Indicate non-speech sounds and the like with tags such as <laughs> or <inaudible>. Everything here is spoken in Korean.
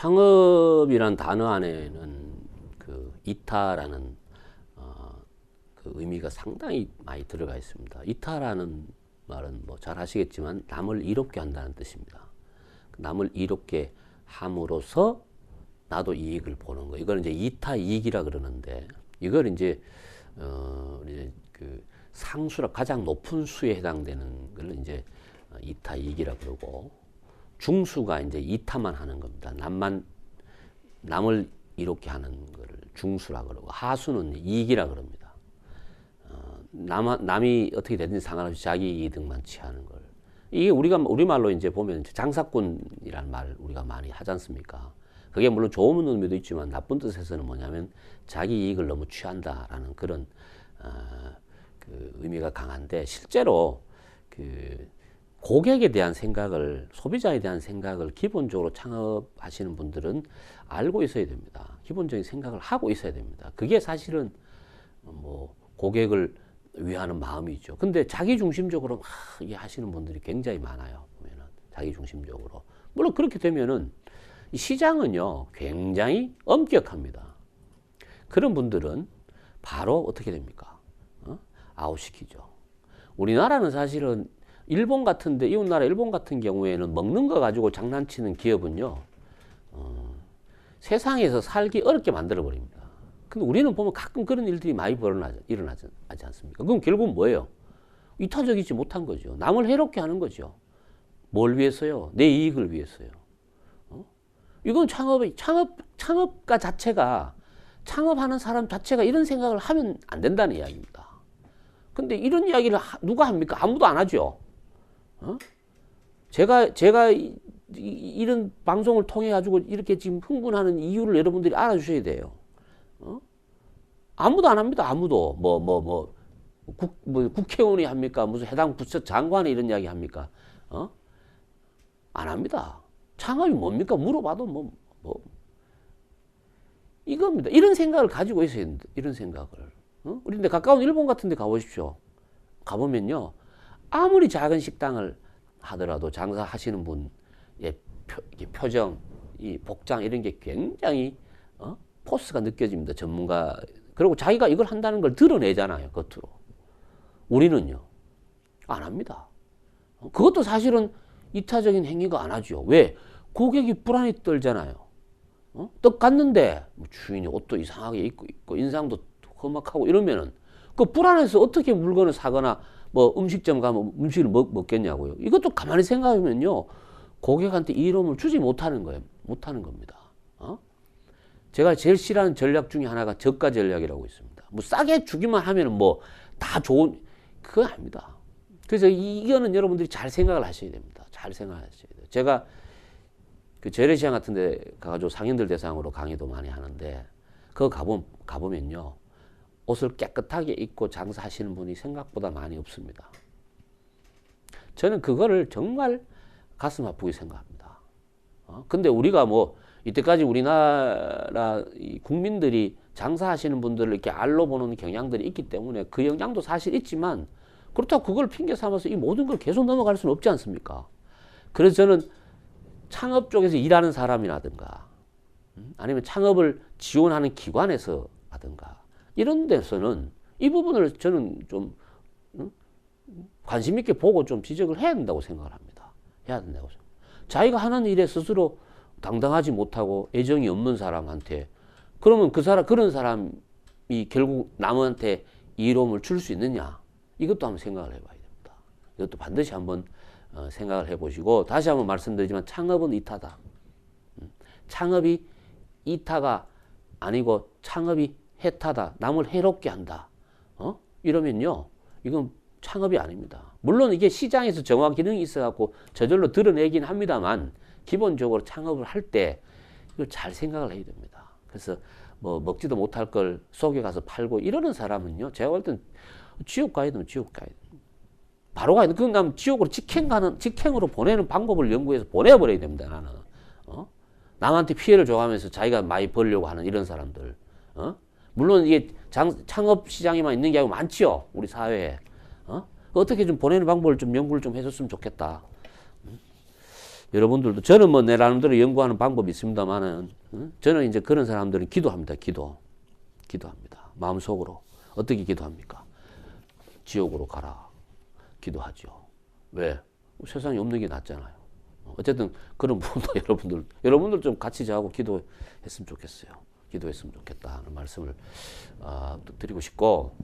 창업이란 단어 안에는 그 이타라는 어, 그 의미가 상당히 많이 들어가 있습니다. 이타라는 말은 뭐 잘 아시겠지만 남을 이롭게 한다는 뜻입니다. 남을 이롭게 함으로써 나도 이익을 보는 거. 이걸 이제 이타 이익이라 그러는데 이걸 이제 어 이제 그 상수라 가장 높은 수에 해당되는 걸 이제 이타 이익이라 그러고 중수가 이제 이타만 하는 겁니다. 남만 남을 이롭게 하는 거를 중수라 그러고 하수는 이익이라 그럽니다. 어, 남 남이 어떻게 되든지 상관없이 자기 이득만 취하는 걸 이게 우리가 우리 말로 이제 보면 장사꾼이라는 말 우리가 많이 하지 않습니까? 그게 물론 좋은 의미도 있지만 나쁜 뜻에서는 뭐냐면 자기 이익을 너무 취한다라는 그런 어, 그 의미가 강한데 실제로 그 고객에 대한 생각을 소비자에 대한 생각을 기본적으로 창업하시는 분들은 알고 있어야 됩니다. 기본적인 생각을 하고 있어야 됩니다. 그게 사실은 뭐 고객을 위하는 마음이죠. 근데 자기 중심적으로 막 하시는 분들이 굉장히 많아요. 보면은 자기 중심적으로 물론 그렇게 되면은 이 시장은요 굉장히 엄격합니다. 그런 분들은 바로 어떻게 됩니까? 어? 아웃시키죠. 우리나라는 사실은 일본 같은데 이웃 나라 일본 같은 경우에는 먹는 거 가지고 장난치는 기업은요 어, 세상에서 살기 어렵게 만들어 버립니다. 근데 우리는 보면 가끔 그런 일들이 많이 일어나지, 일어나지 않습니까? 그럼 결국 뭐예요? 이타적이지 못한 거죠. 남을 해롭게 하는 거죠. 뭘 위해서요? 내 이익을 위해서요. 어? 이건 창업의 창업 창업가 자체가 창업하는 사람 자체가 이런 생각을 하면 안 된다는 이야기입니다. 근데 이런 이야기를 하, 누가 합니까? 아무도 안 하죠. 어? 제가 제가 이, 이, 런 방송을 통해 가지고 이렇게 지금 흥분하는 이유를 여러분들이 알아주셔야 돼요. 어? 아무도 안 합니다. 아무도 뭐 뭐 뭐 국, 뭐 국회의원이 합니까? 무슨 해당 부처 장관이 이런 이야기 합니까? 어? 안 합니다. 창업이 뭡니까? 물어봐도 뭐, 뭐, 이겁니다. 이런 생각을 가지고 있어야 된다. 이런 생각을. 어? 우리 근데 가까운 일본 같은 데 가보십시오. 가보면요. 아무리 작은 식당을 하더라도 장사하시는 분의 표, 표정, 이 복장 이런 게 굉장히 어? 포스가 느껴집니다. 전문가. 그리고 자기가 이걸 한다는 걸 드러내잖아요. 겉으로. 우리는요. 안 합니다. 어? 그것도 사실은 이타적인 행위가 안 하죠. 왜? 고객이 불안이 떨잖아요. 어? 떡 갔는데 뭐 주인이 옷도 이상하게 입고 있고 인상도 험악하고 이러면은 그 불안해서 어떻게 물건을 사거나 뭐 음식점 가면 음식을 먹, 먹겠냐고요. 이것도 가만히 생각하면요. 고객한테 이름을 주지 못하는 거예요. 못하는 겁니다. 어? 제가 제일 싫어하는 전략 중에 하나가 저가 전략이라고 있습니다. 뭐 싸게 주기만 하면은 뭐다 좋은 그거 아닙니다. 그래서 이거는 여러분들이 잘 생각을 하셔야 됩니다. 잘 생각하셔야 돼요. 제가 그 재래시장 같은 데 가가지고 상인들 대상으로 강의도 많이 하는데 그거 가보, 가보면요. 옷을 깨끗하게 입고 장사하시는 분이 생각보다 많이 없습니다. 저는 그거를 정말 가슴 아프게 생각합니다. 어? 근데 우리가 뭐 이때까지 우리나라 국민들이 장사하시는 분들을 이렇게 알로 보는 경향들이 있기 때문에 그 영향도 사실 있지만 그렇다고 그걸 핑계 삼아서 이 모든 걸 계속 넘어갈 수는 없지 않습니까? 그래서 저는 창업 쪽에서 일하는 사람이라든가 음, 아니면 창업을 지원하는 기관에서 하든가 이런 데서는 이 부분을 저는 좀 음, 관심 있게 보고 좀 지적을 해야 된다고 생각을 합니다. 해야 된다고 생각. 자기가 하는 일에 스스로 당당하지 못하고 애정이 없는 사람한테 그러면 그 사람 그런 사람이 결국 남한테 이로움을 줄 수 있느냐 이것도 한번 생각을 해봐야 됩니다. 이것도 반드시 한번 어, 생각을 해보시고 다시 한번 말씀드리지만 창업은 이타다. 음, 창업이 이타가 아니고 창업이 해타다. 남을 해롭게 한다. 어? 이러면요. 이건 창업이 아닙니다. 물론 이게 시장에서 정화 기능이 있어갖고 저절로 드러내긴 합니다만 기본적으로 창업을 할 때 이걸 잘 생각을 해야 됩니다. 그래서 뭐 먹지도 못할 걸 속에 가서 팔고 이러는 사람은요. 제가 볼 땐 지옥 가야 되면 지옥 가야 돼. 바로 가야 돼. 그럼 나 지옥으로 직행 가는, 직행으로 보내는 방법을 연구해서 보내버려야 됩니다. 나는. 어? 남한테 피해를 줘가면서 자기가 많이 벌려고 하는 이런 사람들. 어? 물론 이게 장, 창업 시장에만 있는 게 아니고 많지요. 우리 사회에. 어? 어떻게 좀 보내는 방법을 좀 연구를 좀 해줬으면 좋겠다. 여러분들도 저는 뭐 내 나름대로 연구하는 방법이 있습니다만은 어? 저는 이제 그런 사람들은 기도합니다. 기도, 기도합니다. 마음속으로 어떻게 기도합니까? 지옥으로 가라. 기도하죠. 왜? 세상에 없는 게 낫잖아요. 어쨌든 그런 부분도 <laughs> 여러분들 여러분들 좀 같이 저하고 기도했으면 좋겠어요. 기도했으면 좋겠다 하는 말씀을 아, 드리고 싶고